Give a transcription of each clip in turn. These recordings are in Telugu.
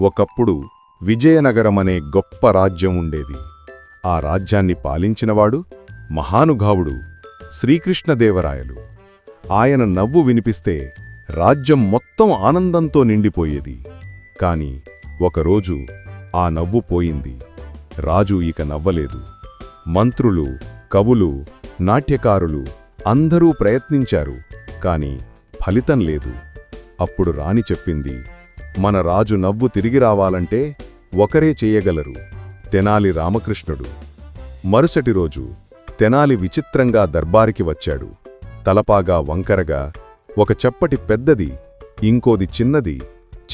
ఒకప్పుడు విజయనగరమనే గొప్ప రాజ్యం ఉండేది. ఆ రాజ్యాన్ని పాలించినవాడు మహానుభావుడు శ్రీకృష్ణదేవరాయలు. ఆయన నవ్వు వినిపిస్తే రాజ్యం మొత్తం ఆనందంతో నిండిపోయేది. కాని ఒకరోజు ఆ నవ్వు పోయింది. రాజు ఇక నవ్వలేదు. మంత్రులు కవులు నాట్యకారులు అందరూ ప్రయత్నించారు కాని ఫలితం లేదు. అప్పుడు రాణి చెప్పింది మన రాజు నవ్వు తిరిగి రావాలంటే ఒకరే చేయగలరు. తెనాలి రామకృష్ణుడు. మరుసటి రోజు తెనాలి విచిత్రంగా దర్బారికి వచ్చాడు. తలపాగా వంకరగా ఒక చప్పటి పెద్దది ఇంకోది చిన్నది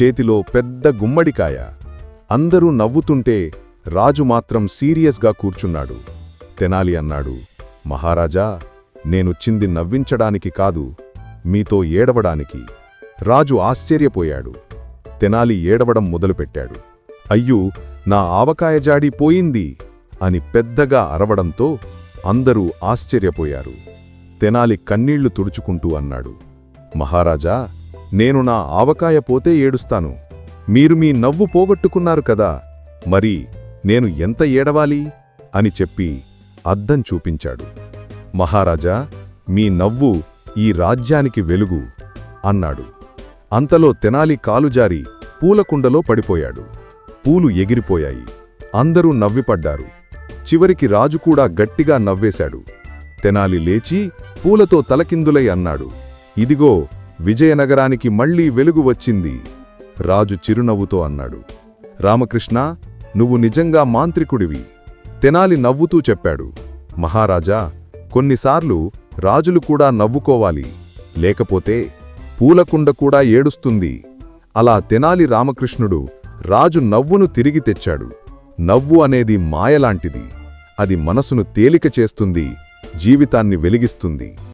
చేతిలో పెద్ద గుమ్మడికాయ. అందరూ నవ్వుతుంటే రాజు మాత్రం సీరియస్గా కూర్చున్నాడు. తెనాలి అన్నాడు మహారాజా నేనొచ్చింది నవ్వించడానికి కాదు మీతో ఏడవడానికి. రాజు ఆశ్చర్యపోయాడు. తెనాలి ఏడవడం మొదలుపెట్టాడు. అయ్యో నా ఆవకాయ జాడి పోయింది అని పెద్దగా అరవడంతో అందరూ ఆశ్చర్యపోయారు. తెనాలి కన్నీళ్ళు తుడుచుకుంటూ అన్నాడు. మహారాజా నేను నా ఆవకాయ పోతే ఏడుస్తాను. మీరు మీ నవ్వు పోగొట్టుకున్నారు కదా మరి నేను ఎంత ఏడవాలి అని చెప్పి అద్దం చూపించాడు. మహారాజా మీ నవ్వు ఈ రాజ్యానికి వెలుగు అన్నాడు. అంతలో తెనాలి కాలుజారి పూలకుండలో పడిపోయాడు. పూలు ఎగిరిపోయాయి. అందరూ నవ్విపడ్డారు. చివరికి రాజు కూడా గట్టిగా నవ్వేశాడు. తెనాలి లేచి పూలతో తలకిందులై అన్నాడు. ఇదిగో విజయనగరానికి మళ్ళీ వెలుగు వచ్చింది. రాజు చిరునవ్వుతో అన్నాడు. రామకృష్ణ నువ్వు నిజంగా మాంత్రికుడివి. తెనాలి నవ్వుతూ చెప్పాడు. మహారాజా కొన్నిసార్లు రాజులు కూడా నవ్వుకోవాలి. లేకపోతే పూలకుండ కూడా ఏడుస్తుంది. అలా తెనాలి రామకృష్ణుడు రాజు నవ్వును తిరిగి తెచ్చాడు. నవ్వు అనేది మాయలాంటిది అది మనసును తేలిక చేస్తుంది జీవితాన్ని వెలిగిస్తుంది.